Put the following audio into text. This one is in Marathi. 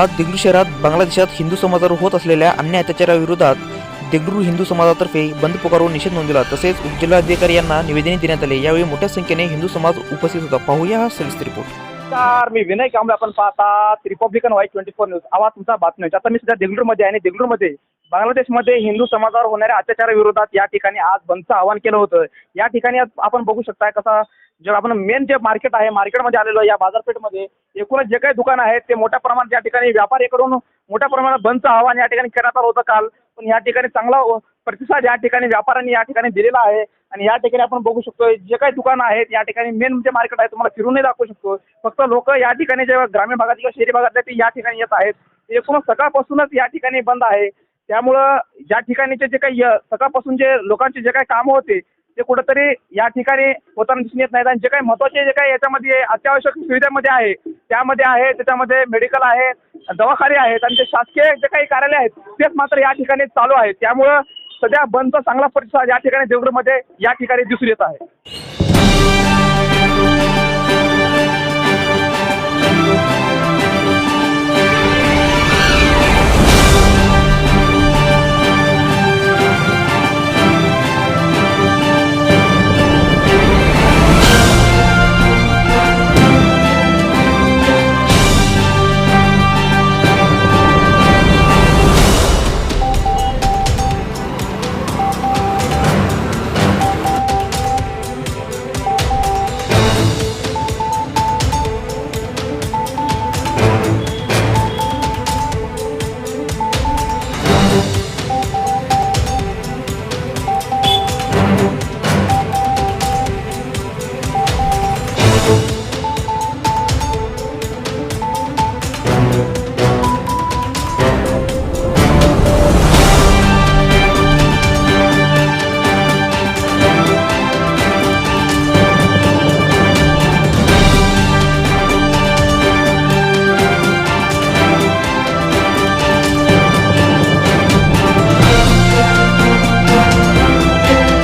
आज देगलूर शहरात बांगलादेशात हिंदू समाजावर होत असलेल्या अन्य अत्याचाराविरोधात देगलूर हिंदू समाजातर्फे बंद पुकारून निषेध नोंदवला तसेच उपजिल्हाधिकारी यांना निवेदने देण्यात आले. यावेळी मोठ्या संख्येने हिंदू समाज उपस्थित होता. पाहूया हा सविस्तर रिपोर्ट नमस्कार मी विनय कांबळे. आपण पाहतात रिपब्लिकन वाईट ट्वेंटी फोर न्यूज आवाज तुमचा बातमी आता मी सध्या देगलूरमध्ये आहे आणि देगलूरमध्ये बांगलादेशमध्ये हिंदू समाजावर होणाऱ्या अत्याचाराविरोधात या ठिकाणी आज बंदचं आवाहन केलं होतं या ठिकाणी आपण बघू शकताय कसा जे आपण मेन जे मार्केट आहे मार्केटमध्ये आलेलो या बाजारपेठमध्ये एकूणच जे काही दुकान आहेत ते मोठ्या प्रमाणात या ठिकाणी व्यापारीकडून मोठ्या प्रमाणात बंदचं आवाहन या ठिकाणी करण्यात आलं होतं काल पण या ठिकाणी चांगला प्रतिसाद या ठिकाणी व्यापाऱ्यांनी या ठिकाणी दिलेला आहे आणि या ठिकाणी आपण बघू शकतो जे काही दुकानं आहेत या ठिकाणी मेन जे मार्केट आहे तुम्हाला फिरूनही दाखवू शकतो फक्त लोक या ठिकाणी जे ग्रामीण भागात किंवा शहरी भागातले ते या ठिकाणी येत आहेत एकूणच सकाळपासूनच या ठिकाणी बंद आहे त्यामुळं ज्या ठिकाणीचे जे काही सकाळपासून जे लोकांचे जे काही कामं होते ते कुठंतरी या ठिकाणी होताना दिसून येत नाहीत. आणि जे काही महत्त्वाचे जे काही याच्यामध्ये अत्यावश्यक सुविधामध्ये आहे त्यामध्ये आहे त्याच्यामध्ये मेडिकल आहे दवाखाने आहेत आणि जे शासकीय जे काही कार्यालय आहेत तेच मात्र या ठिकाणी चालू आहे त्यामुळं सध्या बंदचा चांगला प्रतिसाद या ठिकाणी देवगडमध्ये या ठिकाणी दिसून येत आहे.